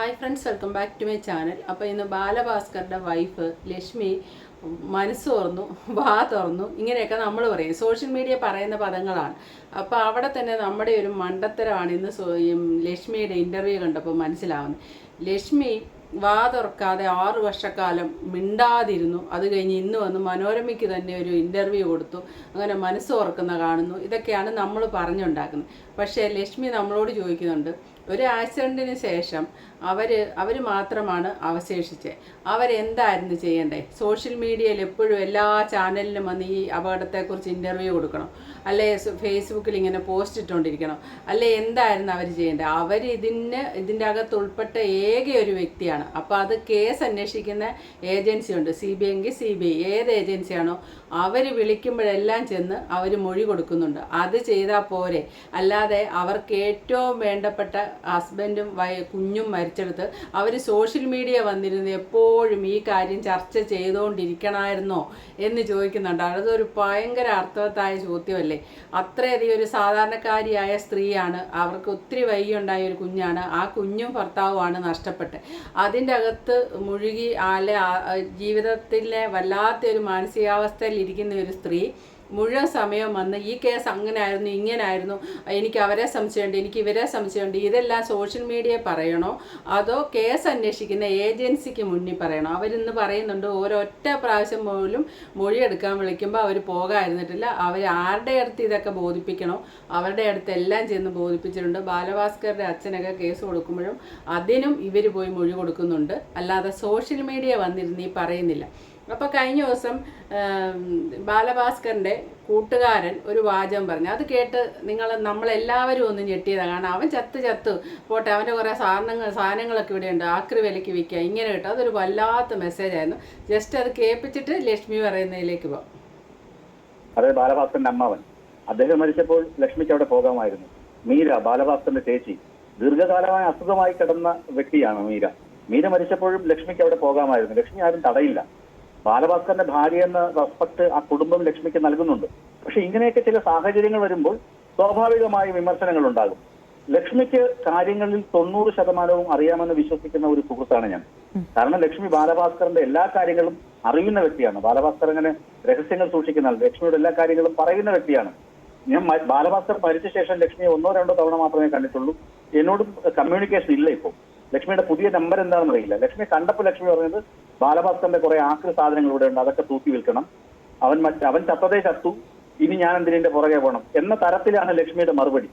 Hi friends welcome back to my channel അപ്പോൾ ഇന്ന് ബാലഭാസ്കറുടെ wife Lakshmi മനസ്സ് തുറന്നു വാ തുറന്നു ഇങ്ങനെയൊക്കെ നമ്മൾ പറയും. സോഷ്യൽ മീഡിയ പറയുന്ന പദങ്ങളാണ്. അപ്പോൾ അവിടെ തന്നെ നമ്മുടെ ഒരു മണ്ടത്തരമാണ് ഇന്ന് ലക്ഷ്മിയുടെ ഇന്റർവ്യൂ കണ്ടപ്പോൾ മനസ്സിലാവുന്നത്. ലക്ഷ്മി വാ തുറക്കാതെ ആറ് വർഷക്കാലം മിണ്ടാതിരുന്നു. അത് കഴിഞ്ഞ് ഇന്ന് വന്ന് മനോരമയ്ക്ക് തന്നെ ഒരു ഇന്റർവ്യൂ കൊടുത്തു. അങ്ങനെ മനസ്സ് തുറക്കുന്ന കാണുന്നു. ഇതൊക്കെയാണ് നമ്മൾ പറഞ്ഞുണ്ടാക്കുന്നത്. പക്ഷേ ലക്ഷ്മി നമ്മളോട് ചോദിക്കുന്നുണ്ട് ഒരു ആക്സിഡന്റിന് ശേഷം അവർ അവർ മാത്രമാണ് അവശേഷിച്ചത് അവരെന്തായിരുന്നു ചെയ്യേണ്ടേ? സോഷ്യൽ മീഡിയയിൽ എപ്പോഴും എല്ലാ ചാനലിലും വന്ന് ഈ അപകടത്തെക്കുറിച്ച് ഇന്റർവ്യൂ കൊടുക്കണം. അല്ലെ ഫേസ്ബുക്കിൽ ഇങ്ങനെ പോസ്റ്റ് ഇട്ടുകൊണ്ടിരിക്കണം അല്ലെ എന്തായിരുന്നു അവർ ചെയ്യേണ്ടത് അവർ ഇതിന് ഇതിന്റെ അകത്ത് ഉൾപ്പെട്ട ഏക ഒരു വ്യക്തിയാണ്. അപ്പോൾ അത് കേസ് അന്വേഷിക്കുന്ന ഏജൻസി ഉണ്ട്. സി ബി എങ്കിൽ സി ബി ഐ ഏത് ഏജൻസിയാണോ അവർ വിളിക്കുമ്പോഴെല്ലാം ചെന്ന് അവർ മൊഴി കൊടുക്കുന്നുണ്ട്. അത് ചെയ്താൽ പോരെ. അല്ലാതെ അവർക്ക് ഏറ്റവും വേണ്ടപ്പെട്ട ഹസ്ബൻഡും കുഞ്ഞും മരിച്ചെടുത്ത് അവർ സോഷ്യൽ മീഡിയ വന്നിരുന്ന് എപ്പോഴും ഈ കാര്യം ചർച്ച ചെയ്തുകൊണ്ടിരിക്കണമായിരുന്നോ എന്ന് ചോദിക്കുന്നുണ്ട്. അതൊരു ഭയങ്കര അർത്ഥവത്തായ ചോദ്യമല്ലേ? അത്രയധികം ഒരു സാധാരണക്കാരിയായ സ്ത്രീയാണ് അവർക്ക് ഒത്തിരി വൈകിയുണ്ടായ ഒരു കുഞ്ഞാണ് ആ കുഞ്ഞും ഭർത്താവുമാണ് നഷ്ടപ്പെട്ട്. അതിന്റെ അകത്ത് മുഴുകി ആലെ ജീവിതത്തിലെ വല്ലാത്തൊരു മാനസികാവസ്ഥയിൽ ഇരിക്കുന്ന ഒരു സ്ത്രീ മുഴുവൻ സമയം വന്ന് ഈ കേസ് അങ്ങനെ ആയിരുന്നു ഇങ്ങനെ ആയിരുന്നു എനിക്ക് അവരെ സംശയമുണ്ട് എനിക്ക് ഇവരെ സംശയമുണ്ട് ഇതെല്ലാം സോഷ്യൽ മീഡിയ പറയണോ? അതോ കേസ് അന്വേഷിക്കുന്ന ഏജൻസിക്ക് മുന്നിൽ പറയണോ? അവരിന്ന് പറയുന്നുണ്ട് ഓരൊറ്റ പ്രാവശ്യം പോലും മൊഴിയെടുക്കാൻ വിളിക്കുമ്പോൾ അവർ പോകാതിരുന്നിട്ടില്ല. അവർ ആരുടെ അടുത്ത് ഇതൊക്കെ ബോധിപ്പിക്കണോ? അവരുടെ അടുത്ത് എല്ലാം ചെന്ന് ബോധിപ്പിച്ചിട്ടുണ്ട്. ബാലഭാസ്കറുടെ അച്ഛനൊക്കെ കേസ് കൊടുക്കുമ്പോഴും അതിനും ഇവർ പോയി മൊഴി കൊടുക്കുന്നുണ്ട്. അല്ലാതെ സോഷ്യൽ മീഡിയ വന്നിരുന്ന് ഈ പറയുന്നില്ല. അപ്പോൾ കഴിഞ്ഞ ദിവസം ബാലഭാസ്കറിന്റെ കൂട്ടുകാരൻ ഒരു വാചകം പറഞ്ഞു. അത് കേട്ട് നിങ്ങൾ നമ്മളെല്ലാവരും ഒന്ന് ഞെട്ടിയതാണ് കാരണം അവൻ ചത്ത് ചത്ത്. പോട്ടെ അവന്റെ കുറേ സാധനങ്ങൾ സാധനങ്ങളൊക്കെ ഇവിടെ ഉണ്ട്. ആക്രി വിലയ്ക്ക് വിൽക്കുക. ഇങ്ങനെ കേട്ടോ. അതൊരു വല്ലാത്ത മെസ്സേജ് ആയിരുന്നു. ജസ്റ്റ് അത് കേൾപ്പിച്ചിട്ട് ലക്ഷ്മി പറയുന്നതിലേക്ക് പോകാം. അതായത് ബാലഭാസ്കറിന്റെ അമ്മാവൻ. അദ്ദേഹം മരിച്ചപ്പോൾ ലക്ഷ്മിക്ക് അവിടെ പോകാമായിരുന്നു. മീര ബാലഭാസ്കറിന്റെ ചേച്ചി. ദീർഘകാലമായ അസുഖമായി കിടന്ന വ്യക്തിയാണ് മീര. മീര മരിച്ചപ്പോഴും ലക്ഷ്മിക്ക് അവിടെ പോകാമായിരുന്നു. ലക്ഷ്മി ആരും തടയില്ല. ബാലഭാസ്കറിന്റെ ഭാര്യ എന്ന റെസ്പെക്ട് ആ കുടുംബം ലക്ഷ്മിക്ക് നൽകുന്നുണ്ട്. പക്ഷെ ഇങ്ങനെയൊക്കെ ചില സാഹചര്യങ്ങൾ വരുമ്പോൾ സ്വാഭാവികമായ വിമർശനങ്ങൾ ഉണ്ടാകും. ലക്ഷ്മിക്ക് കാര്യങ്ങളിൽ തൊണ്ണൂറ് ശതമാനവും അറിയാമെന്ന് വിശ്വസിക്കുന്ന ഒരു സുഹൃത്താണ് ഞാൻ. കാരണം ലക്ഷ്മി ബാലഭാസ്കറിന്റെ എല്ലാ കാര്യങ്ങളും അറിയുന്ന വ്യക്തിയാണ്. ബാലഭാസ്കർ അങ്ങനെ രഹസ്യങ്ങൾ സൂക്ഷിക്കുന്ന ലക്ഷ്മിയുടെ എല്ലാ കാര്യങ്ങളും പറയുന്ന വ്യക്തിയാണ്. ഞാൻ ബാലഭാസ്കർ മരിച്ച ശേഷം ലക്ഷ്മിയെ ഒന്നോ രണ്ടോ തവണ മാത്രമേ കണ്ടിട്ടുള്ളൂ. എന്നോട് കമ്മ്യൂണിക്കേഷൻ ഇല്ല ഇപ്പോൾ. ലക്ഷ്മിയുടെ പുതിയ നമ്പർ എന്താണെന്ന് അറിയില്ല. ലക്ഷ്മി കണ്ടപ്പോൾ ലക്ഷ്മി പറഞ്ഞത് ബാലഭാസ്കറിന്റെ കുറെ ആക്രി സാധനങ്ങൾ ഇവിടെ ഉണ്ട് അതൊക്കെ തൂക്കി വിൽക്കണം. അവൻ മറ്റ് അവൻ ചത്തതേ ചത്തു. ഇനി ഞാൻ എന്തിനെ പുറകെ പോകണം എന്ന തരത്തിലാണ് ലക്ഷ്മിയുടെ മറുപടി.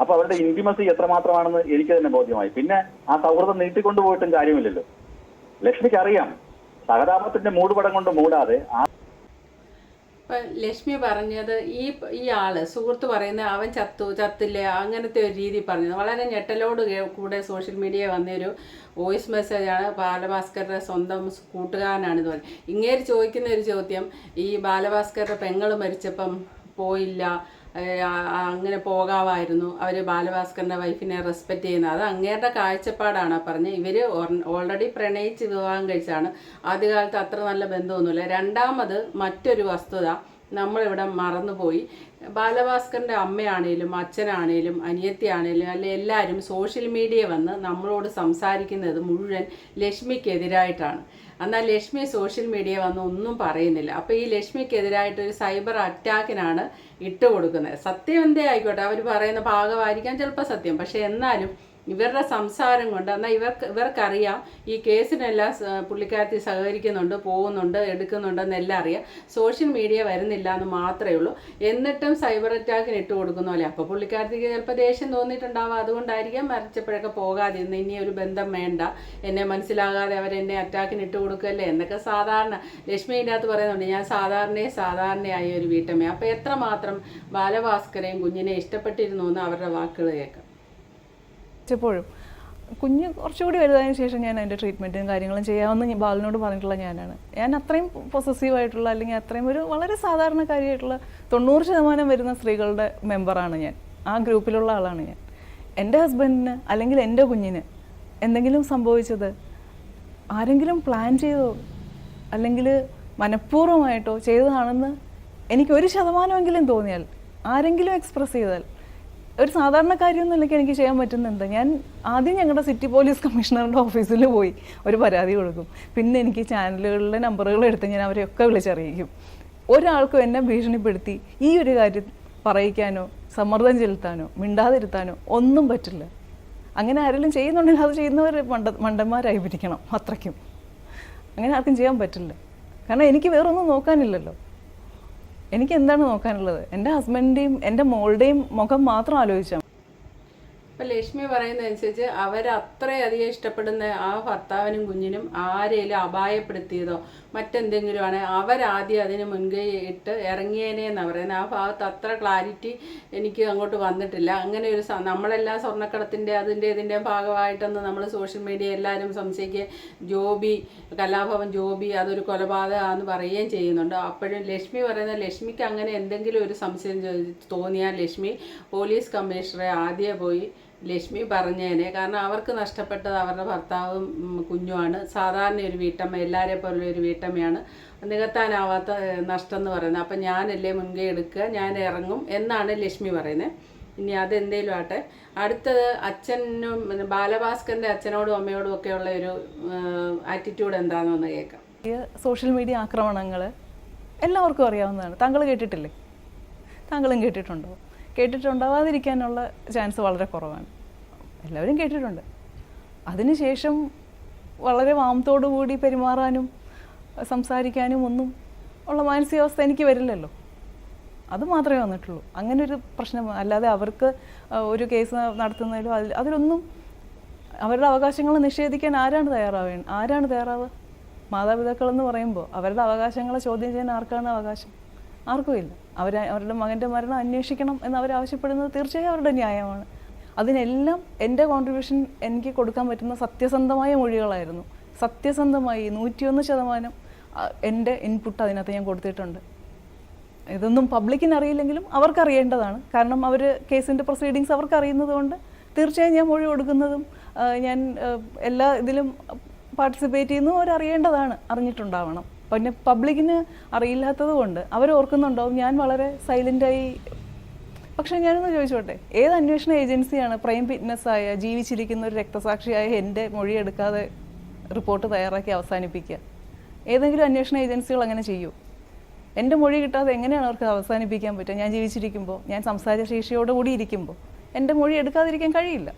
അപ്പൊ അവരുടെ ഇന്റിമസി എത്രമാത്രമാണെന്ന് എനിക്ക് തന്നെ ബോധ്യമായി. പിന്നെ ആ സൗഹൃദം നീട്ടിക്കൊണ്ടുപോയിട്ടും കാര്യമില്ലല്ലോ. ലക്ഷ്മിക്ക് അറിയാം സഹതാപത്തിന്റെ മൂടുപടം കൊണ്ട് മൂടാതെ ആ ഇപ്പം ലക്ഷ്മി പറഞ്ഞത് ഈ ഈ ആൾ സുഹൃത്ത് പറയുന്ന അവൻ ചത്തു ചത്തില്ല അങ്ങനത്തെ ഒരു രീതി പറഞ്ഞത് വളരെ ഞെട്ടലോട് കൂടെ സോഷ്യൽ മീഡിയ വന്നൊരു വോയിസ് മെസ്സേജാണ് ബാലഭാസ്കറുടെ സ്വന്തം കൂട്ടുകാരനാണ് ഇത് പറഞ്ഞത്. ഇങ്ങേര് ചോദിക്കുന്ന ഒരു ചോദ്യം ഈ ബാലഭാസ്കറുടെ പെങ്ങൾ മരിച്ചപ്പം പോയില്ല അങ്ങനെ പോകാമായിരുന്നു അവർ ബാലഭാസ്കറിന്റെ വൈഫിനെ റെസ്പെക്റ്റ് ചെയ്യുന്നത്. അത് അങ്ങേരുടെ കാഴ്ചപ്പാടാണ് പറഞ്ഞത് ഇവർ ഓൾറെഡി പ്രണയിച്ച് വിവാഹം കഴിച്ചാണ്. ആദ്യകാലത്ത് അത്ര നല്ല ബന്ധമൊന്നുമില്ല. രണ്ടാമത് മറ്റൊരു വസ്തുത നമ്മളിവിടെ മറന്നുപോയി. ബാലഭാസ്കറിന്റെ അമ്മയാണേലും അച്ഛനാണേലും അനിയത്തിയാണേലും അല്ലെ എല്ലാവരും സോഷ്യൽ മീഡിയ വന്ന് നമ്മളോട് സംസാരിക്കുന്നത് മുഴുവൻ ലക്ഷ്മിക്കെതിരായിട്ടാണ്. എന്നാൽ ലക്ഷ്മി സോഷ്യൽ മീഡിയ വന്ന് ഒന്നും പറയുന്നില്ല. അപ്പോൾ ഈ ലക്ഷ്മിക്കെതിരായിട്ട് ഒരു സൈബർ അറ്റാക്കിനാണ് ഇട്ട് കൊടുക്കുന്നത്. സത്യം എന്തേ ആയിക്കോട്ടെ. അവർ പറയുന്ന ഭാഗമായിരിക്കാം ചിലപ്പോൾ സത്യം. പക്ഷേ എന്നാലും ഇവരുടെ സംസാരം കൊണ്ട് എന്നാൽ ഇവർക്ക് ഇവർക്കറിയാം ഈ കേസിനെല്ലാം പുള്ളിക്കാരത്തി സഹകരിക്കുന്നുണ്ട് പോകുന്നുണ്ട് എടുക്കുന്നുണ്ടെന്നെല്ലാം അറിയാം. സോഷ്യൽ മീഡിയ വരുന്നില്ല എന്ന് മാത്രമേ ഉള്ളൂ. എന്നിട്ടും സൈബർ അറ്റാക്കിന് ഇട്ട് കൊടുക്കുന്ന പോലെ. അപ്പോൾ പുള്ളിക്കാരത്തിക്ക് ചിലപ്പോൾ ദേഷ്യം തോന്നിയിട്ടുണ്ടാവാം. അതുകൊണ്ടായിരിക്കാം മരിച്ചപ്പോഴൊക്കെ പോകാതിരുന്ന് ഇനി ഒരു ബന്ധം വേണ്ട. എന്നെ മനസ്സിലാകാതെ അവരെന്നെ അറ്റാക്കിന് ഇട്ട് കൊടുക്കല്ലേ എന്നൊക്കെ സാധാരണ ലക്ഷ്മി ഇല്ലാത്ത പറയുന്നുണ്ട്. ഞാൻ സാധാരണയെ സാധാരണയായ ഒരു വീട്ടമ്മ അപ്പോൾ എത്രമാത്രം ബാലഭാസ്കരെയും കുഞ്ഞിനെ ഇഷ്ടപ്പെട്ടിരുന്നു എന്ന് അവരുടെ വാക്കുകൾ കേൾക്കാം. എപ്പോഴും കുഞ്ഞ് കുറച്ചുകൂടി വലുതായതിനു ശേഷം ഞാൻ അതിന്റെ ട്രീറ്റ്മെന്റും കാര്യങ്ങളും ചെയ്യാമെന്ന് ബാലിനോട് പറഞ്ഞിട്ടുള്ള ഞാനാണ്. ഞാൻ അത്രയും പൊസസീവ് ആയിട്ടുള്ള അല്ലെങ്കിൽ അത്രയും ഒരു വളരെ സാധാരണക്കാരിയായിട്ടുള്ള തൊണ്ണൂറ് ശതമാനം വരുന്ന സ്ത്രീകളുടെ മെമ്പറാണ് ഞാൻ. ആ ഗ്രൂപ്പിലുള്ള ആളാണ് ഞാൻ. എന്റെ ഹസ്ബൻഡിന് അല്ലെങ്കിൽ എന്റെ കുഞ്ഞിന് എന്തെങ്കിലും സംഭവിച്ചത് ആരെങ്കിലും പ്ലാൻ ചെയ്തോ അല്ലെങ്കിൽ മനഃപൂർവമായിട്ടോ ചെയ്തതാണെന്ന് എനിക്ക് ഒരു ശതമാനമെങ്കിലും തോന്നിയാൽ ആരെങ്കിലും എക്സ്പ്രസ് ചെയ്താൽ ഒരു സാധാരണക്കാരി എന്നുള്ളൊക്കെ എനിക്ക് ചെയ്യാൻ പറ്റുന്നുണ്ട് ഞാൻ ആദ്യം ഞങ്ങളുടെ സിറ്റി പോലീസ് കമ്മീഷണറുടെ ഓഫീസിൽ പോയി ഒരു പരാതി കൊടുക്കും. പിന്നെ എനിക്ക് ചാനലുകളിലെ നമ്പറുകൾ എടുത്ത് ഞാൻ അവരെയൊക്കെ വിളിച്ചറിയിക്കും. ഒരാൾക്കും എന്നെ ഭീഷണിപ്പെടുത്തി ഈ ഒരു കാര്യം പറയിക്കാനോ സമ്മർദ്ദം ചെലുത്താനോ മിണ്ടാതിരുത്താനോ ഒന്നും പറ്റില്ല. അങ്ങനെ ആരെങ്കിലും ചെയ്യുന്നുണ്ടെങ്കിൽ അത് ചെയ്യുന്നവർ മണ്ട മണ്ടന്മാരായി പിരിക്കണം അത്രയ്ക്കും. അങ്ങനെ ആർക്കും ചെയ്യാൻ പറ്റില്ല. കാരണം എനിക്ക് വേറൊന്നും നോക്കാനില്ലല്ലോ. എനിക്ക് എന്താണ് നോക്കാനുള്ളത്? എന്റെ ഹസ്ബൻഡിന്റെയും എന്റെ മോളുടെയും മുഖം മാത്രം ആലോചിച്ചാൽ ഇപ്പൊ ലക്ഷ്മി പറയുന്നതനുസരിച്ച് അവരത്രയധികം ഇഷ്ടപ്പെടുന്ന ആ ഭർത്താവിനും കുഞ്ഞിനും ആരെയും അപായപ്പെടുത്തിയതോ മറ്റെന്തെങ്കിലും ആണ് അവരാദ്യം അതിന് മുൻകൈ ഇട്ട് ഇറങ്ങിയേനെ പറയുന്നത് ആ ഭാഗത്ത് അത്ര ക്ലാരിറ്റി എനിക്ക് അങ്ങോട്ട് വന്നിട്ടില്ല. അങ്ങനെ ഒരു നമ്മളെല്ലാ സ്വർണക്കടത്തിന്റെ അതിന്റെ ഇതിന്റെ ഭാഗമായിട്ടൊന്ന് നമ്മൾ സോഷ്യൽ മീഡിയ എല്ലാവരും സംശയിക്കുക ജോബി കലാഭവൻ ജോബി അതൊരു കൊലപാതകമാണെന്ന് പറയുകയും ചെയ്യുന്നുണ്ട്. അപ്പോഴും ലക്ഷ്മി പറയുന്ന ലക്ഷ്മിക്ക് അങ്ങനെ എന്തെങ്കിലും ഒരു സംശയം തോന്നിയാൽ ലക്ഷ്മി പോലീസ് കമ്മീഷണറെ ആദ്യം പോയി ലക്ഷ്മി പറഞ്ഞേനെ. കാരണം അവർക്ക് നഷ്ടപ്പെട്ടത് അവരുടെ ഭർത്താവും കുഞ്ഞുമാണ്. സാധാരണ ഒരു വീട്ടമ്മ എല്ലാവരെ പോലുള്ള ഒരു വീട്ടമ്മയാണ്. നികത്താനാവാത്ത നഷ്ടം എന്ന് പറയുന്നത്. അപ്പം ഞാനല്ലേ മുൻകൈ എടുക്കുക ഞാൻ ഇറങ്ങും എന്നാണ് ലക്ഷ്മി പറയുന്നത്. ഇനി അതെന്തേലും ആട്ടെ അടുത്തത് അച്ഛനും ബാലഭാസ്കറിന്റെ അച്ഛനോടും അമ്മയോടും ഒക്കെയുള്ള ഒരു ആറ്റിറ്റ്യൂഡ് എന്താണെന്നൊന്ന് കേൾക്കാം. സോഷ്യൽ മീഡിയ ആക്രമണങ്ങൾ എല്ലാവർക്കും അറിയാവുന്നതാണ്. താങ്കൾ കേട്ടിട്ടില്ലേ? താങ്കളും കേട്ടിട്ടുണ്ടോ? കേട്ടിട്ടുണ്ടാവാതിരിക്കാനുള്ള ചാൻസ് വളരെ കുറവാണ്. എല്ലാവരും കേട്ടിട്ടുണ്ട്. അതിനുശേഷം വളരെ കൂടി പെരുമാറാനും സംസാരിക്കാനും ഒന്നും ഉള്ള മാനസികാവസ്ഥ എനിക്ക് വരില്ലല്ലോ. അത് മാത്രമേ വന്നിട്ടുള്ളൂ. അങ്ങനെ ഒരു പ്രശ്നം അല്ലാതെ അവർക്ക് ഒരു കേസ് നടത്തുന്നതിലോ അതിൽ അതിലൊന്നും അവരുടെ അവകാശങ്ങൾ നിഷേധിക്കാൻ ആരാണ് തയ്യാറാവുക ആരാണ് തയ്യാറാവുക? മാതാപിതാക്കളെന്ന് പറയുമ്പോൾ അവരുടെ അവകാശങ്ങളെ ചോദ്യം ചെയ്യാൻ ആർക്കാണ് അവകാശം? ആർക്കും ഇല്ല. അവർ അവരുടെ മകന്റെ മരണം അന്വേഷിക്കണം എന്ന് അവർ ആവശ്യപ്പെടുന്നത് തീർച്ചയായും അവരുടെ ന്യായമാണ്. അതിനെല്ലാം എന്റെ കോൺട്രിബ്യൂഷൻ എനിക്ക് കൊടുക്കാൻ പറ്റുന്ന സത്യസന്ധമായ മൊഴികളായിരുന്നു. സത്യസന്ധമായി നൂറ്റിയൊന്ന് ശതമാനം എന്റെ ഇൻപുട്ട് അതിനകത്ത് ഞാൻ കൊടുത്തിട്ടുണ്ട്. ഇതൊന്നും പബ്ലിക്കിന് അറിയില്ലെങ്കിലും അവർക്കറിയേണ്ടതാണ്. കാരണം അവർ കേസിന്റെ പ്രൊസീഡിങ്സ് അവർക്ക് അറിയുന്നതുകൊണ്ട് തീർച്ചയായും ഞാൻ മൊഴി കൊടുക്കുന്നതും ഞാൻ എല്ലാ ഇതിലും പാർട്ടിസിപ്പേറ്റ് ചെയ്യുന്നതും അവർ അറിയേണ്ടതാണ് അറിഞ്ഞിട്ടുണ്ടാവണം. പിന്നെ പബ്ലിക്കിന് അറിയില്ലാത്തത് കൊണ്ട് അവർ ഓർക്കുന്നുണ്ടാവും ഞാൻ വളരെ സൈലന്റായി പക്ഷേ ഞാനൊന്ന് ചോദിച്ചോട്ടെ ഏത് അന്വേഷണ ഏജൻസിയാണ് പ്രൈം ഫിറ്റ്നസ് ആയ ജീവിച്ചിരിക്കുന്ന ഒരു രക്തസാക്ഷിയായ എന്റെ മൊഴിയെടുക്കാതെ റിപ്പോർട്ട് തയ്യാറാക്കി അവസാനിപ്പിക്കുക? ഏതെങ്കിലും അന്വേഷണ ഏജൻസികൾ അങ്ങനെ ചെയ്യൂ. എന്റെ മൊഴി കിട്ടാതെ എങ്ങനെയാണ് അവർക്ക് അവസാനിപ്പിക്കാൻ പറ്റുക? ഞാൻ ജീവിച്ചിരിക്കുമ്പോൾ ഞാൻ സംസാരശേഷിയോടുകൂടി ഇരിക്കുമ്പോൾ എന്റെ മൊഴി എടുക്കാതിരിക്കാൻ കഴിയില്ല.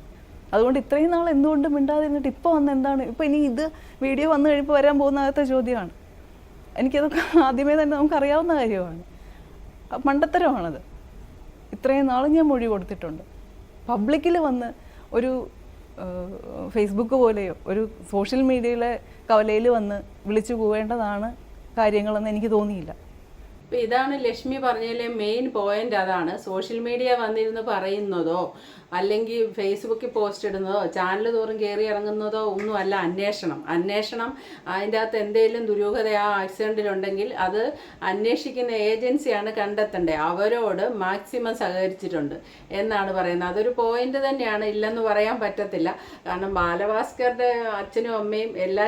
അതുകൊണ്ട് ഇത്രയും നാൾ എന്തുകൊണ്ട് മിണ്ടാതിരുന്നിട്ട് ഇപ്പോൾ വന്ന് എന്താണ്? ഇപ്പോൾ ഇനി ഇത് വീഡിയോ വന്നു കഴിയുമ്പോൾ വരാൻ പോകുന്ന ആദ്യത്തെ ചോദ്യമാണ്. എനിക്കതൊക്കെ ആദ്യമേ തന്നെ നമുക്ക് അറിയാവുന്ന കാര്യമാണ് മണ്ടത്തരമാണത്. ഇത്രയും നാളും ഞാൻ മൊഴി കൊടുത്തിട്ടുണ്ട്. പബ്ലിക്കിൽ വന്ന് ഒരു ഫേസ്ബുക്ക് പോലെയോ ഒരു സോഷ്യൽ മീഡിയയിലെ കവലയിൽ വന്ന് വിളിച്ചു പോവേണ്ടതാണ് കാര്യങ്ങളെന്ന് എനിക്ക് തോന്നിയില്ല. ഇപ്പം ഇതാണ് ലക്ഷ്മി പറഞ്ഞതിലെ മെയിൻ പോയിന്റ് അതാണ് സോഷ്യൽ മീഡിയ വന്നിരുന്ന് പറയുന്നതോ അല്ലെങ്കിൽ ഫേസ്ബുക്കിൽ പോസ്റ്റ് ഇടുന്നതോ ചാനൽ തോറും കയറി ഇറങ്ങുന്നതോ ഒന്നുമല്ല അന്വേഷണം. അന്വേഷണം അതിന്റെ അകത്ത് എന്തെങ്കിലും ദുരൂഹത ആ ആക്സിഡന്റിലുണ്ടെങ്കിൽ അത് അന്വേഷിക്കുന്ന ഏജൻസിയാണ് കണ്ടെത്തേണ്ടത്. അവരോട് മാക്സിമം സഹകരിച്ചിട്ടുണ്ട് എന്നാണ് പറയുന്നത്. അതൊരു പോയിന്റ് തന്നെയാണ്. ഇല്ലെന്ന് പറയാൻ പറ്റത്തില്ല. കാരണം ബാലഭാസ്കറുടെ അച്ഛനും അമ്മയും എല്ലാ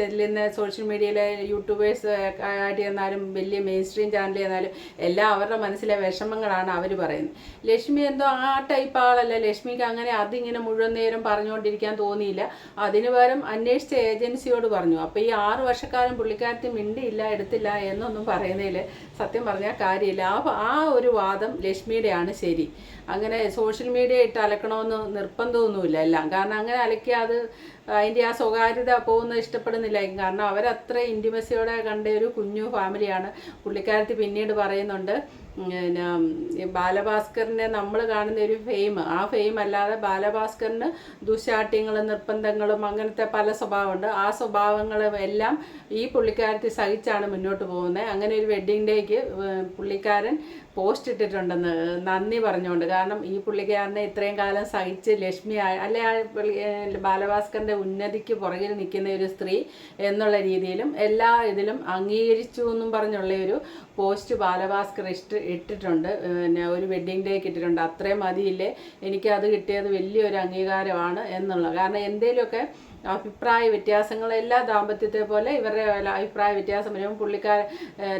ചെല്ലുന്ന സോഷ്യൽ മീഡിയയിലെ യൂട്യൂബേഴ്സ് ആയിട്ട് ചെന്നാലും വലിയ മെയിൻ സ്ട്രീം ചാനൽ ചെന്നാലും എല്ലാം അവരുടെ മനസ്സിലെ വിഷമങ്ങളാണ് അവർ പറയുന്നത്. ലക്ഷ്മി എന്തോ ആ ടൈപ്പ് ആളല്ല? ലക്ഷ്മിക്ക് അങ്ങനെ അതിങ്ങനെ മുഴുവൻ നേരം പറഞ്ഞുകൊണ്ടിരിക്കാൻ തോന്നിയില്ല. അതിന് പകരം അന്വേഷിച്ച ഏജൻസിയോട് പറഞ്ഞു. അപ്പോൾ ഈ ആറ് വർഷക്കാലം പുള്ളിക്കാരത്തി മിണ്ടിയില്ല എടുത്തില്ല എന്നൊന്നും പറയുന്നതിൽ സത്യം പറഞ്ഞാൽ കാര്യമില്ല. ആ ആ ഒരു വാദം ലക്ഷ്മിയുടെയാണ് ശരി. അങ്ങനെ സോഷ്യൽ മീഡിയ ഇട്ട് അലക്കണമെന്ന് നിർബന്ധമൊന്നുമില്ല എല്ലാം. കാരണം അങ്ങനെ അലക്കിയാൽ അത് അതിന്റെ ആ സ്വകാര്യത പോകുന്നത് ഇഷ്ടപ്പെടുന്നില്ലായിരിക്കും കാരണം അവരത്ര ഇന്റിമസിയോടെ കണ്ട ഒരു കുഞ്ഞു ഫാമിലിയാണ് പുള്ളിക്കാരത്തി പിന്നീട് പറയുന്നുണ്ട് പിന്നെ ബാലഭാസ്കറിനെ നമ്മൾ കാണുന്ന ഒരു ഫെയിം ആ ഫെയിം അല്ലാതെ ബാലഭാസ്കറിന് ദുശാട്യങ്ങളും നിർബന്ധങ്ങളും അങ്ങനത്തെ പല സ്വഭാവമുണ്ട്. ആ സ്വഭാവങ്ങളും എല്ലാം ഈ പുള്ളിക്കാരത്തി സഹിച്ചാണ് മുന്നോട്ട് പോകുന്നത്. അങ്ങനെ ഒരു വെഡ്ഡിംഗ് ഡേക്ക് പുള്ളിക്കാരൻ പോസ്റ്റ് ഇട്ടിട്ടുണ്ടെന്ന് നന്ദി പറഞ്ഞുകൊണ്ട്. കാരണം ഈ പുള്ളിക്കാരനെ ഇത്രയും കാലം സഹിച്ച് ലക്ഷ്മി അല്ലെ ആ ഏഹ് ഉന്നതിക്ക് പുറകിൽ നിൽക്കുന്ന ഒരു സ്ത്രീ എന്നുള്ള രീതിയിലും എല്ലാ ഇതിലും അംഗീകരിച്ചു എന്നും പറഞ്ഞുള്ള ഒരു പോസ്റ്റ് ബാലഭാസ്കർ ഇഷ്ട ഇട്ടിട്ടുണ്ട്. പിന്നെ ഒരു വെഡ്ഡിങ് ഡേക്ക് ഇട്ടിട്ടുണ്ട്. അത്രയും മതിയില്ലേ? എനിക്ക് അത് കിട്ടിയത് വലിയൊരു അംഗീകാരമാണ് എന്നുള്ള. കാരണം എന്തേലുമൊക്കെ അഭിപ്രായ വ്യത്യാസങ്ങൾ എല്ലാ ദാമ്പത്യത്തെ പോലെ ഇവരുടെ അഭിപ്രായ വ്യത്യാസം വരുമ്പോൾ പുള്ളിക്കാർ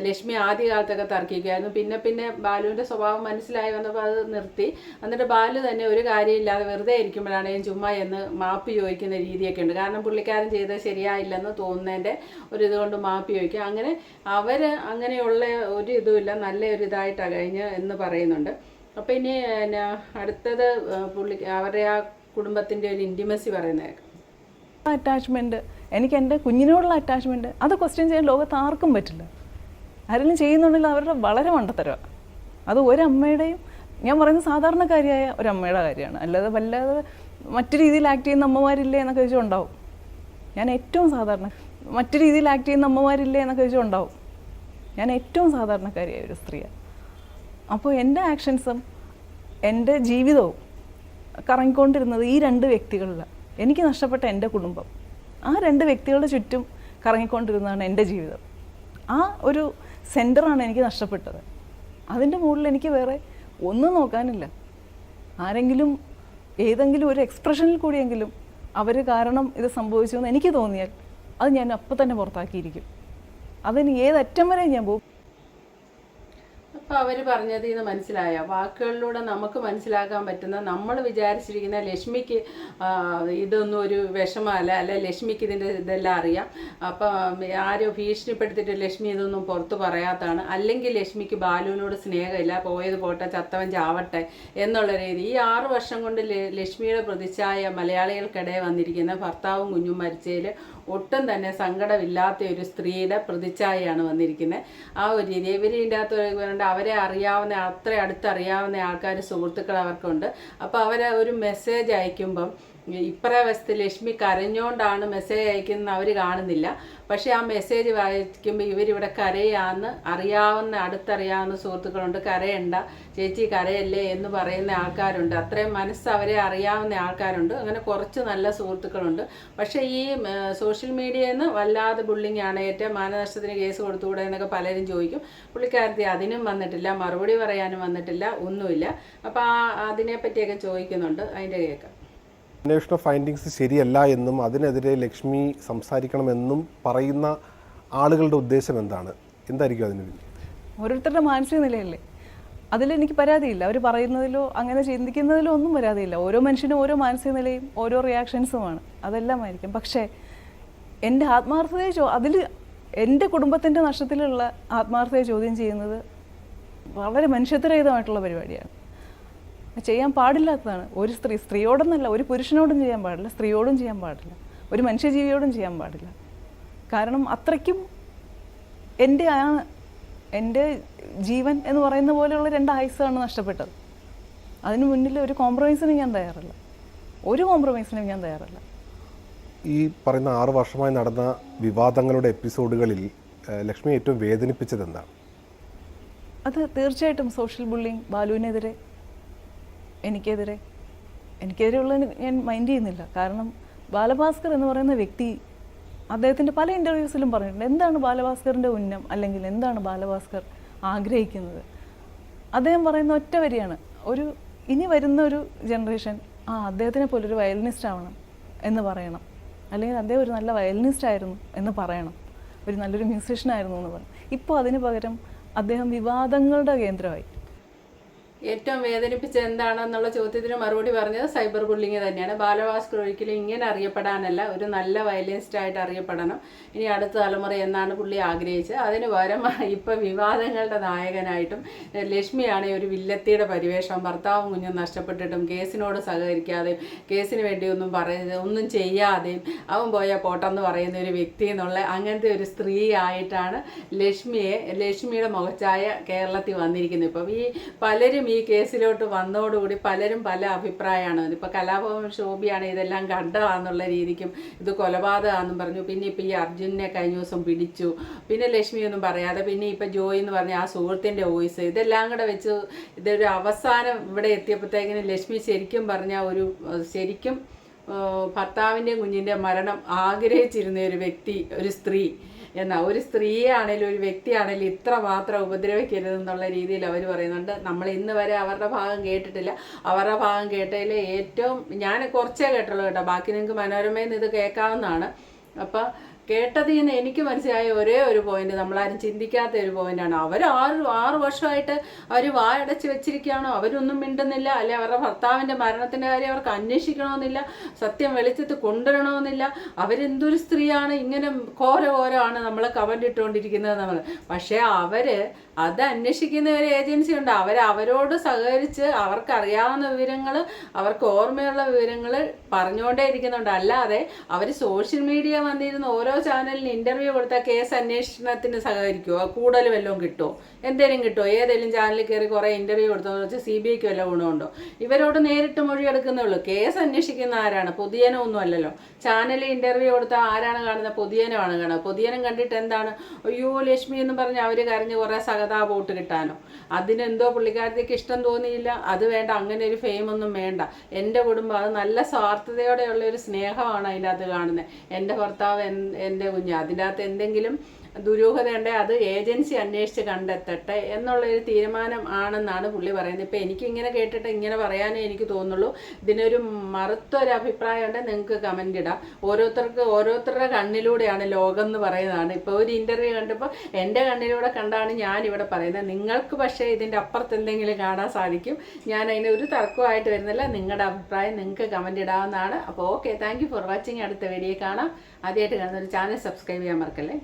ലക്ഷ്മി ആദ്യകാലത്തൊക്കെ തർക്കിക്കുമായിരുന്നു പിന്നെ പിന്നെ ബാലുവിന്റെ സ്വഭാവം മനസ്സിലായി വന്നപ്പോൾ അത് നിർത്തി. എന്നിട്ട് ബാലു തന്നെ ഒരു കാര്യമില്ലാതെ വെറുതെ ഇരിക്കുമ്പോഴാണെങ്കിലും ചുമ്മാ എന്ന് മാപ്പ് ചോദിക്കുന്ന രീതിയൊക്കെ ഉണ്ട്. കാരണം പുള്ളിക്കാരൻ ചെയ്തത് ശരിയായില്ലെന്ന് തോന്നുന്നതിന്റെ ഒരു ഇതുകൊണ്ട് മാപ്പ് ചോദിക്കും അങ്ങനെ അവർ അങ്ങനെയുള്ള ഒരു ഇതുമില്ല നല്ല ഒരു ഇതായിട്ടാണ് കഴിഞ്ഞ് എന്ന് പറയുന്നുണ്ട്. അപ്പോൾ ഇനി അടുത്തത് പുള്ളി അവരുടെ ആ കുടുംബത്തിന്റെ ഒരു ഇന്റിമസി പറയുന്നേക്കാം അറ്റാച്ച്മെന്റ് എനിക്ക് എന്റെ കുഞ്ഞിനോടുള്ള അറ്റാച്ച്മെന്റ് അത് ക്വസ്റ്റ്യൻ ചെയ്യാൻ ലോകത്ത് ആർക്കും പറ്റില്ല. ആരെങ്കിലും ചെയ്യുന്നുണ്ടെങ്കിൽ അവരുടെ വളരെ മണ്ടത്തരമാണ് അത് ഒരമ്മയുടെയും ഞാൻ പറയുന്നത് സാധാരണക്കാരിയായ ഒരമ്മയുടെ കാര്യമാണ്. അല്ലാതെ വല്ലാതെ മറ്റു രീതിയിൽ ആക്ട് ചെയ്യുന്ന അമ്മമാരില്ലേ എന്നൊക്കെ ചോദിച്ചാൽ ഉണ്ടാവും. ഞാൻ ഏറ്റവും സാധാരണ മറ്റു രീതിയിൽ ആക്ട് ചെയ്യുന്ന അമ്മമാരില്ലേ എന്നൊക്കെ ചോദിച്ചാൽ ഉണ്ടാവും. ഞാൻ ഏറ്റവും സാധാരണക്കാരിയായ ഒരു സ്ത്രീയാണ് അപ്പോൾ എന്റെ ആക്ഷൻസും എന്റെ ജീവിതവും കറങ്ങിക്കൊണ്ടിരുന്നത് ഈ രണ്ട് വ്യക്തികളിലാണ്. എനിക്ക് നഷ്ടപ്പെട്ട എന്റെ കുടുംബം. ആ രണ്ട് വ്യക്തികളുടെ ചുറ്റും കറങ്ങിക്കൊണ്ടിരുന്നതാണ് എന്റെ ജീവിതം. ആ ഒരു സെന്ററാണ് എനിക്ക് നഷ്ടപ്പെട്ടത്. അതിന്റെ മുകളിൽ എനിക്ക് വേറെ ഒന്നും നോക്കാനില്ല. ആരെങ്കിലും ഏതെങ്കിലും ഒരു എക്സ്പ്രഷനിൽ കൂടിയെങ്കിലും അവർ കാരണം ഇത് സംഭവിച്ചു എന്ന് എനിക്ക് തോന്നിയാൽ അത് ഞാൻ അപ്പം തന്നെ പുറത്താക്കിയിരിക്കും. അതിന് ഏതറ്റം വരെ ഞാൻ പോകും? അപ്പോൾ അവർ പറഞ്ഞത് നിന്ന് മനസ്സിലായ? വാക്കുകളിലൂടെ നമുക്ക് മനസ്സിലാക്കാൻ പറ്റുന്ന നമ്മൾ വിചാരിച്ചിരിക്കുന്ന ലക്ഷ്മിക്ക് ഇതൊന്നും ഒരു വിഷമമല്ല അല്ല? ലക്ഷ്മിക്ക് ഇതിന്റെ ഇതെല്ലാം അറിയാം. അപ്പം ആരോ ഭീഷണിപ്പെടുത്തിയിട്ട് ലക്ഷ്മി ഇതൊന്നും പുറത്ത് പറയാത്തതാണ്. അല്ലെങ്കിൽ ലക്ഷ്മിക്ക് ബാലുവിനോട് സ്നേഹമില്ല പോയത് പോട്ടെ ചത്തവൻ ചാവട്ടെ എന്നുള്ള രീതി. ഈ ആറ് വർഷം കൊണ്ട് ലക്ഷ്മിയുടെ പ്രതിച്ഛായ മലയാളികൾക്കിടയിൽ വന്നിരിക്കുന്ന ഭർത്താവും കുഞ്ഞും മരിച്ചതിൽ ഒട്ടും തന്നെ സങ്കടമില്ലാത്ത ഒരു സ്ത്രീയുടെ പ്രതിച്ഛായയാണ് വന്നിരിക്കുന്നത്. ആ ഒരു രീതി ഇവരിന്റെ അവരെ അറിയാവുന്ന അത്ര അടുത്തറിയാവുന്ന ആൾക്കാർ സുഹൃത്തുക്കൾ അവർക്കുണ്ട്. അപ്പോൾ അവരെ ഒരു മെസ്സേജ് അയക്കുമ്പം ഇപ്രാവസ്ഥ ലക്ഷ്മി കരഞ്ഞോണ്ടാണ് മെസ്സേജ് അയക്കുന്നത് അവർ കാണുന്നില്ല. പക്ഷേ ആ മെസ്സേജ് വായിക്കുമ്പോൾ ഇവരിവിടെ കരയാന്ന് അറിയാവുന്ന അടുത്തറിയാവുന്ന സുഹൃത്തുക്കളുണ്ട്. കരയണ്ട. ചേച്ചി കരയല്ലേ എന്ന് പറയുന്ന ആൾക്കാരുണ്ട്. അത്രയും മനസ്സ് അവരെ അറിയാവുന്ന ആൾക്കാരുണ്ട്. അങ്ങനെ കുറച്ച് നല്ല സുഹൃത്തുക്കളുണ്ട്. പക്ഷേ ഈ സോഷ്യൽ മീഡിയയിൽ നിന്ന് വല്ലാതെ ബുള്ളിങ് ആണ്. ഏറ്റവും മാനനഷ്ടത്തിന് കേസ് കൊടുത്തുകൂടെ എന്നൊക്കെ പലരും ചോദിക്കും. പുള്ളിക്കാരത്തി അതിനും വന്നിട്ടില്ല മറുപടി പറയാനും വന്നിട്ടില്ല ഒന്നുമില്ല. അപ്പോൾ ആ അതിനെപ്പറ്റിയൊക്കെ ചോദിക്കുന്നുണ്ട്. അതിന്റെ കേൾക്കാം അന്വേഷണ ഫൈൻഡിങ്സ് ശരിയല്ല എന്നും അതിനെതിരെ ലക്ഷ്മി സംസാരിക്കണമെന്നും പറയുന്ന ആളുകളുടെ ഉദ്ദേശം എന്താണ്? എന്തായിരിക്കും അതിന്? ഓരോരുത്തരുടെ മാനസിക നിലയല്ലേ? അതിലെനിക്ക് പരാതിയില്ല. അവർ പറയുന്നതിലോ അങ്ങനെ ചിന്തിക്കുന്നതിലോ ഒന്നും പരാതിയില്ല. ഓരോ മനുഷ്യനും ഓരോ മാനസിക നിലയും ഓരോ റിയാക്ഷൻസുമാണ് അതെല്ലാം ആയിരിക്കും പക്ഷേ എന്റെ ആത്മാർത്ഥതയെ ചോ അതിൽ എന്റെ കുടുംബത്തിന്റെ നഷ്ടത്തിലുള്ള ആത്മാർത്ഥതയെ ചോദ്യം ചെയ്യുന്നത് വളരെ മനുഷ്യത്വരഹിതമായിട്ടുള്ള പരിപാടിയാണ്. ചെയ്യാൻ പാടില്ലാത്തതാണ്. ഒരു സ്ത്രീ സ്ത്രീയോടൊന്നല്ല ഒരു പുരുഷനോടും ചെയ്യാൻ പാടില്ല സ്ത്രീയോടും ചെയ്യാൻ പാടില്ല ഒരു മനുഷ്യജീവിയോടും ചെയ്യാൻ പാടില്ല. കാരണം അത്രയ്ക്കും എന്റെ ആ എന്റെ ജീവൻ എന്ന് പറയുന്ന പോലെയുള്ള രണ്ട് ആയുസ്സാണ് നഷ്ടപ്പെട്ടത്. അതിന് മുന്നിൽ ഒരു കോംപ്രമൈസിന് ഞാൻ തയ്യാറല്ല. ഒരു കോംപ്രമൈസിനും ഞാൻ തയ്യാറല്ല. ഈ പറയുന്ന ആറു വർഷമായി നടന്ന വിവാദങ്ങളുടെ എപ്പിസോഡുകളിൽ ലക്ഷ്മി ഏറ്റവും വേദനിപ്പിച്ചത് എന്താണ്? അത് തീർച്ചയായിട്ടും സോഷ്യൽ ബുള്ളിങ് ബാലുവിനെതിരെ എനിക്കെതിരെ. എനിക്കെതിരെയുള്ള ഞാൻ മൈൻഡ് ചെയ്യുന്നില്ല. കാരണം ബാലഭാസ്കർ എന്ന് പറയുന്ന വ്യക്തി അദ്ദേഹത്തിന്റെ പല ഇന്റർവ്യൂസിലും പറഞ്ഞിട്ടുണ്ട്. എന്താണ് ബാലഭാസ്കറിന്റെ ഉന്നം? അല്ലെങ്കിൽ എന്താണ് ബാലഭാസ്കർ ആഗ്രഹിക്കുന്നത്? അദ്ദേഹം പറയുന്ന ഒറ്റ വരിയാണ്. ഒരു ഇനി വരുന്ന ഒരു ജനറേഷൻ ആ അദ്ദേഹത്തിനെ പോലെ ഒരു വയലിനിസ്റ്റ് ആവണം എന്ന് പറയണം. അല്ലെങ്കിൽ അദ്ദേഹം ഒരു നല്ല വയലിനിസ്റ്റ് ആയിരുന്നു എന്ന് പറയണം. ഒരു നല്ലൊരു മ്യൂസീഷ്യൻ ആയിരുന്നു എന്ന് പറയണം. ഇപ്പോൾ അതിന് പകരം അദ്ദേഹം വിവാദങ്ങളുടെ കേന്ദ്രമായി. ഏറ്റവും വേദനിപ്പിച്ച എന്താണെന്നുള്ള ചോദ്യത്തിന് മറുപടി പറഞ്ഞത് സൈബർ ബുള്ളിങ് തന്നെയാണ്. ബാലഭാസ്കർ ഒരിക്കലും ഇങ്ങനെ അറിയപ്പെടാനല്ല ഒരു നല്ല വയലിനിസ്റ്റ് ആയിട്ട് അറിയപ്പെടണം. ഇനി അടുത്ത തലമുറ എന്നാണ് പുള്ളി ആഗ്രഹിച്ചത്. അതിന് പകരം ഇപ്പം വിവാദങ്ങളുടെ നായകനായിട്ടും ലക്ഷ്മിയാണ് ഒരു വില്ലത്തിയുടെ പരിവേഷം. ഭർത്താവും കുഞ്ഞും നഷ്ടപ്പെട്ടിട്ടും കേസിനോട് സഹകരിക്കാതെയും കേസിന് വേണ്ടി ഒന്നും പറയുന്നത് ഒന്നും ചെയ്യാതെയും അവൻ പോയാൽ പോട്ടെന്ന് പറയുന്ന ഒരു വ്യക്തി എന്നുള്ള അങ്ങനത്തെ ഒരു സ്ത്രീ ആയിട്ടാണ് ലക്ഷ്മിയെ ലക്ഷ്മിയുടെ മുഖച്ചായ കേരളത്തിൽ വന്നിരിക്കുന്നത്. ഇപ്പം ഈ പലരും ഈ കേസിലോട്ട് വന്നതോടുകൂടി പലരും പല അഭിപ്രായമാണ്. ഇപ്പോൾ കലാഭവൻ ശോഭിയാണ് ഇതെല്ലാം കണ്ടതാന്നുള്ള രീതിക്കും ഇത് കൊലപാതകമാണെന്നും പറഞ്ഞു. പിന്നെ ഇപ്പം ഈ അർജുനെ കഴിഞ്ഞ ദിവസം പിടിച്ചു. പിന്നെ ലക്ഷ്മിയൊന്നും പറയാതെ പിന്നെ ഇപ്പം ജോയി എന്ന് പറഞ്ഞ ആ സുഹൃത്തിന്റെ വോയിസ് ഇതെല്ലാം കൂടെ വെച്ച് ഇതൊരു അവസാനം ഇവിടെ എത്തിയപ്പോഴത്തേക്കിന് ലക്ഷ്മി ശരിക്കും പറഞ്ഞ ഒരു ശരിക്കും ഭർത്താവിന്റെയും കുഞ്ഞിന്റെ മരണം ആഗ്രഹിച്ചിരുന്ന ഒരു വ്യക്തി ഒരു സ്ത്രീ എന്നാ ഒരു സ്ത്രീയാണേലും ഒരു വ്യക്തിയാണേലും ഇത്ര മാത്രം ഉപദ്രവിക്കരുതെന്നുള്ള രീതിയിൽ അവർ പറയുന്നുണ്ട്. നമ്മൾ ഇന്ന് വരെ അവരുടെ ഭാഗം കേട്ടിട്ടില്ല. അവരുടെ ഭാഗം കേട്ടതിൽ ഏറ്റവും ഞാൻ കുറച്ചേ കേട്ടുള്ളൂ കേട്ടോ. ബാക്കി നിങ്ങൾക്ക് മനോരമയിൽ നിന്ന് ഇത് കേൾക്കാവുന്നതാണ്. അപ്പം കേട്ടതിൽ നിന്ന് എനിക്ക് മനസ്സിലായ ഒരേ ഒരു പോയിന്റ് നമ്മളാരും ചിന്തിക്കാത്ത ഒരു പോയിന്റാണ് അവർ ആറ് ആറ് വർഷമായിട്ട് അവർ വായടച്ച് വെച്ചിരിക്കുകയാണോ? അവരൊന്നും മിണ്ടുന്നില്ല. അല്ലെ അവരുടെ ഭർത്താവിന്റെ മരണത്തിന്റെ കാര്യം അവർക്ക് അന്വേഷിക്കണമെന്നില്ല. സത്യം വെളിച്ചത്ത് കൊണ്ടുവരണമെന്നില്ല. അവരെന്തൊരു സ്ത്രീയാണ്? ഇങ്ങനെ ഘോര ഘോരമാണ് നമ്മൾ കമന്റ് ഇട്ടുകൊണ്ടിരിക്കുന്നത് നമ്മൾ പക്ഷേ അവർ അത് അന്വേഷിക്കുന്ന ഒരു ഏജൻസി ഉണ്ട്. അവർ അവരോട് സഹകരിച്ച് അവർക്ക് അറിയാവുന്ന വിവരങ്ങൾ അവർക്ക് ഓർമ്മയുള്ള വിവരങ്ങൾ പറഞ്ഞുകൊണ്ടേ ഇരിക്കുന്നുണ്ട്. അല്ലാതെ അവർ സോഷ്യൽ മീഡിയ വന്നിരുന്ന ഓരോ ചാനലിന് ഇന്റർവ്യൂ കൊടുത്താൽ കേസ് അന്വേഷണത്തിന് സഹകരിക്കുമോ കൂടുതൽ വല്ലതും കിട്ടുമോ എന്തേലും കിട്ടുമോ ഏതെങ്കിലും ചാനലിൽ കയറി കുറേ ഇന്റർവ്യൂ കൊടുത്തെന്ന് വെച്ചാൽ സി ബി ഐക്ക് വല്ല ഗുണമുണ്ടോ? ഇവരോട് നേരിട്ട് മൊഴിയെടുക്കുന്നേ ഉള്ളൂ കേസ് അന്വേഷിക്കുന്ന ആരാണ്? പുതിയനോ ഒന്നും അല്ലല്ലോ. ചാനലിൽ ഇന്റർവ്യൂ കൊടുത്താൽ ആരാണ് കാണുന്നത്? പുതിയനോ ആണ് കാണുന്നത്. പുതിയനും കണ്ടിട്ട് എന്താണ്? അയ്യോ ലക്ഷ്മി എന്ന് പറഞ്ഞ് അവർ കരഞ്ഞ് കുറേ സഹതാപോട്ട് കിട്ടാനോ? അതിനെന്തോ പുള്ളിക്കാരത്തേക്ക് ഇഷ്ടം തോന്നിയില്ല. അത് വേണ്ട അങ്ങനെ ഒരു ഫെയിം ഒന്നും വേണ്ട. എന്റെ കുടുംബം അത് നല്ല സ്വാർത്ഥതയോടെയുള്ള ഒരു സ്നേഹമാണ് അതിന്റെ അകത്ത് കാണുന്നത് എന്റെ ഭർത്താവ് എൻ- എന്റെ കുഞ്ഞ്. അതിന്റെ അകത്ത് എന്തെങ്കിലും ദുരൂഹതയുണ്ടെ അത് ഏജൻസി അന്വേഷിച്ച് കണ്ടെത്തട്ടെ എന്നുള്ളൊരു തീരുമാനം ആണെന്നാണ് പുള്ളി പറയുന്നത്. ഇപ്പം എനിക്ക് ഇങ്ങനെ കേട്ടിട്ട് ഇങ്ങനെ പറയാനേ എനിക്ക് തോന്നുള്ളൂ. ഇതിനൊരു മറുത്തൊരു അഭിപ്രായം ഉണ്ടെങ്കിൽ നിങ്ങൾക്ക് കമന്റ് ഇടാം. ഓരോരുത്തർക്ക് ഓരോരുത്തരുടെ കണ്ണിലൂടെയാണ് ലോകം എന്ന് പറയുന്നതാണ്. ഇപ്പോൾ ഒരു ഇന്റർവ്യൂ കണ്ടപ്പോൾ എന്റെ കണ്ണിലൂടെ കണ്ടാണ് ഞാൻ ഇവിടെ പറയുന്നത്. നിങ്ങൾക്ക് പക്ഷേ ഇതിന്റെ അപ്പുറത്ത് എന്തെങ്കിലും കാണാൻ സാധിക്കും. ഞാൻ അതിന് ഒരു തർക്കമായിട്ട് വരുന്നില്ല. നിങ്ങളുടെ അഭിപ്രായം നിങ്ങൾക്ക് കമന്റ് ഇടാവുന്നതാണ്. അപ്പോൾ ഓക്കെ താങ്ക് ഫോർ വാച്ചിങ് അടുത്ത വീഡിയോ കാണാം. ആദ്യമായിട്ട് കാണുന്ന ഒരു ചാനൽ സബ്സ്ക്രൈബ് ചെയ്യാൻ മറക്കല്ലേ?